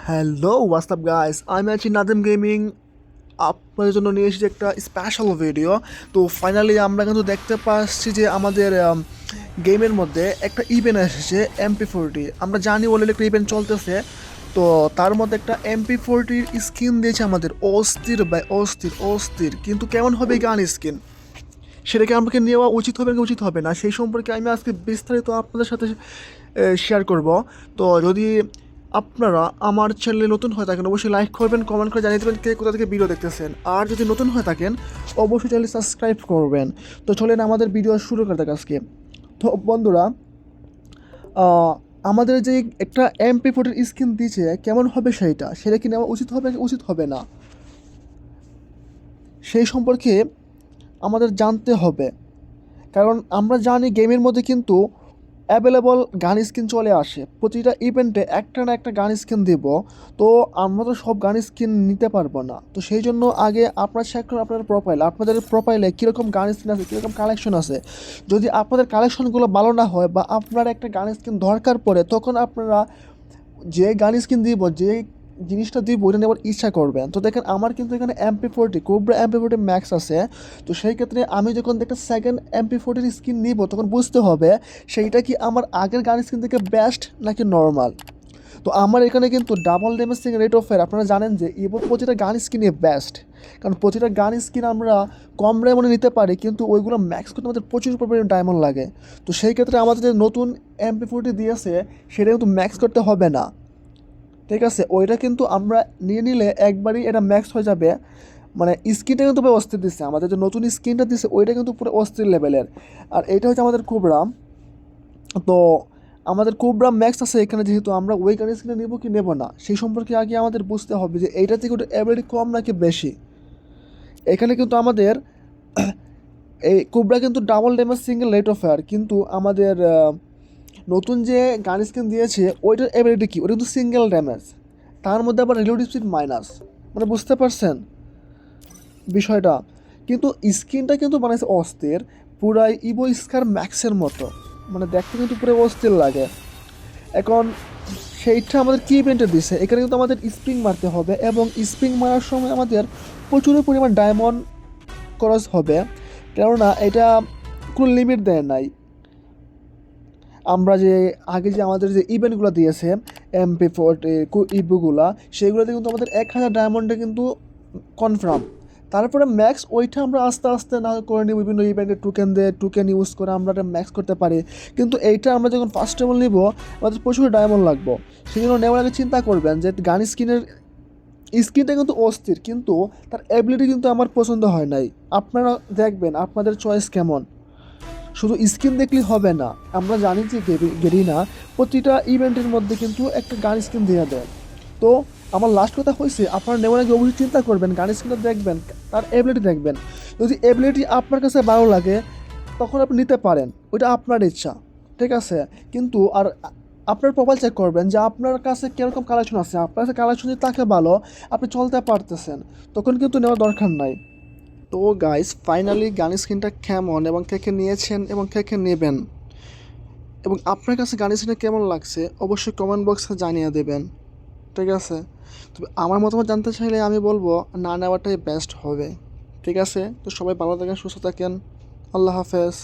Hello WhatsApp guys আমি আছি Nadim gaming আপনাদের জন্য নিয়ে এসেছি একটা স্পেশাল ভিডিও তো ফাইনালি আমরা কিন্তু দেখতে পাচ্ছি যে আমাদের গেমের মধ্যে একটা ইভেন্ট এসেছে এমপি ফোরটি আমরা জানি অলরেডি একটা ইভেন্ট চলতেছে। তো তার মধ্যে একটা এমপি ফোরটির স্কিন দিয়েছে আমাদের অস্থির বাই অস্থির অস্থির। কিন্তু কেমন হবে গান স্কিন সেটাকে আমাকে নেওয়া উচিত হবে কি উচিত হবে না, সেই সম্পর্কে আমি আজকে বিস্তারিত আপনাদের সাথে শেয়ার করব। তো যদি আপনারা আমার চ্যানেলে নতুন হয়ে থাকেন, অবশ্যই লাইক করবেন কমেন্ট করে জানিয়ে দেবেন কে কোথা থেকে ভিডিও দেখতেছেন। আর যদি নতুন হয়ে থাকেন, অবশ্যই চ্যানেল সাবস্ক্রাইব করবেন। তো চলেন আমাদের ভিডিও শুরু করতে আজকে। তো বন্ধুরা আমাদের যে একটা এমপি ফোর্টির স্কিন দিয়েছে, কেমন হবে সেইটা সেটা কি নেওয়া উচিত হবে উচিত হবে না? সেই সম্পর্কে আমাদের জানতে হবে। কারণ আমরা জানি গেমের মধ্যে কিন্তু অ্যাভেলেবল গান স্কিন চলে আসে। প্রতিটা ইভেন্টে একটা না একটা গান স্কিন দেব, তো আমরা তো সব গান স্কিন নিতে পারব না। তো সেই জন্য আগে আপনার চেক করুন আপনার প্রোফাইল আপনাদের প্রোফাইলে কীরকম গান স্কিন আছে, কীরকম কালেকশন আছে। যদি আপনাদের কালেকশনগুলো ভালো না হয় বা আপনার একটা গান স্কিন দরকার পড়ে, তখন আপনারা যে গান স্কিন দিব, যে জিনিসটা দিব ওইটা নেওয়ার ইচ্ছা করবেন, তো দেখেন আমার কিন্তু এখানে MP forty cobra MP forty max আছে। তো সেই ক্ষেত্রে আমি যখন একটা সেকেন্ড এমপি ফোরটির স্কিন নিব, তখন বুঝতে হবে সেইটা কি আমার আগের গান স্কিন থেকে বেস্ট নাকি নর্মাল তো আমার এখানে কিন্তু double damaging rate of fire আপনারা জানেন যে এবার প্রতিটা গান স্কিনে বেস্ট কারণ প্রতিটা গান স্কিন আমরা কম ডায়মন্ডে নিতে পারি, কিন্তু ওইগুলো ম্যাক্স করতে আমাদের প্রচুর পরিমাণে ডায়মন্ড লাগে। তো সেই ক্ষেত্রে আমাদের যে নতুন এমপি ফোরটি দিয়েছে, সেটা কিন্তু ম্যাক্স করতে হবে না। ঠিক আছে, ওইটা কিন্তু আমরা নিয়ে নিলে একবারই এটা ম্যাক্স হয়ে যাবে। মানে স্কিনটা কিন্তু পুরো অস্থির দিচ্ছে, আমাদের যে নতুন স্কিনটা দিচ্ছে, ওইটা কিন্তু পুরো অস্থির লেভেলের আর এটা হচ্ছে আমাদের কুবরা তো আমাদের কুবরা ম্যাক্স আছে এখানে, যেহেতু আমরা ওই গাড়ি স্কিনে নেব কি নেব না, সেই সম্পর্কে আগে আমাদের বুঝতে হবে যে এইটা থেকে ওটা অ্যাভারেজ কম নাকি বেশি। এখানে কিন্তু আমাদের এই কুবরা কিন্তু double damage single rate of fire কিন্তু আমাদের নতুন যে গান স্ক্রিন দিয়েছে, ওইটার এবিলিটি কি? ওটা কিন্তু সিঙ্গেল ড্যামেজ তার মধ্যে আবার রিলেটিভ স্পিড মাইনাস মানে বুঝতে পারছেন বিষয়টা? কিন্তু স্কিনটা কিন্তু বানাইছে অস্থির, পুরাই ইভো স্কার ম্যাক্সের মতো। মানে দেখতে কিন্তু পুরো অস্থির লাগে। এখন সেইটা আমাদের কি ইভেন্টে দিছে? এখানে কিন্তু আমাদের স্প্রিং মারতে হবে এবং স্প্রিং মারার সময় আমাদের প্রচুর পরিমাণ ডায়মন্ড খরচ হবে। কেননা এটা কোনো লিমিট দেয় নাই। আমরা যে, আগে যে আমাদের যে ইভেন্টগুলো দিয়েছে এমপি ফোর্টি ইভুগুলা সেইগুলোতে কিন্তু আমাদের এক হাজার ডায়মন্ডে কিন্তু কনফার্ম তারপরে ম্যাক্স ওইটা আমরা আস্তে আস্তে না করে নিই বিভিন্ন ইভেন্টে টুকেন দিয়ে টুকেন ইউজ করে আমরা এটা ম্যাক্স করতে পারি। কিন্তু এইটা আমরা যখন ফার্স্ট টেবল নিব, আমাদের প্রচুর ডায়মন্ড লাগবো। সেই জন্য নেওয়ার আগে চিন্তা করবেন যে, গান স্কিনের, স্কিনটা কিন্তু অস্থির, কিন্তু তার অ্যাবিলিটি কিন্তু আমার পছন্দ হয় নাই। আপনারা দেখবেন, আপনাদের চয়েস কেমন? শুধু স্কিন দেখলেই হবে না। আমরা জানি যে গেরি- গেরিনা প্রতিটা ইভেন্টের মধ্যে কিন্তু একটা গান স্কিন দিয়ে দেয়। তো আমার লাস্ট কথা হয়েছে আপনারা নেওয়ার আগে অবশ্যই চিন্তা করবেন, গান স্কিনটা দেখবেন, তার এবিলিটি দেখবেন। যদি এবিলিটি আপনার কাছে ভালো লাগে, তখন আপনি নিতে পারেন, ওইটা আপনার ইচ্ছা, ঠিক আছে? কিন্তু আর আপনার প্রোফাইল চেক করবেন যে আপনার কাছে কীরকম কালেকশন আছে। আপনার কাছে কালেকশন যদি থাকে ভালো, আপনি চলতে পারতেছেন, তখন কিন্তু নেওয়ার দরকার নাই। তো গাইস ফাইনালি গান স্ক্রিনটা কেমন এবং কে কে নিয়েছেন এবং কে কে নেবেন? এবং আপনার কাছে গান স্ক্রিনটা কেমন লাগছে অবশ্যই কমেন্ট বক্সে জানিয়ে দেবেন। ঠিক আছে? তবে আমার মতামত জানতে চাইলে আমি বলব, না নেওয়াটাই বেস্ট হবে। ঠিক আছে? তো সবাই ভালো থাকেন, সুস্থ থাকেন। আল্লাহ হাফেজ।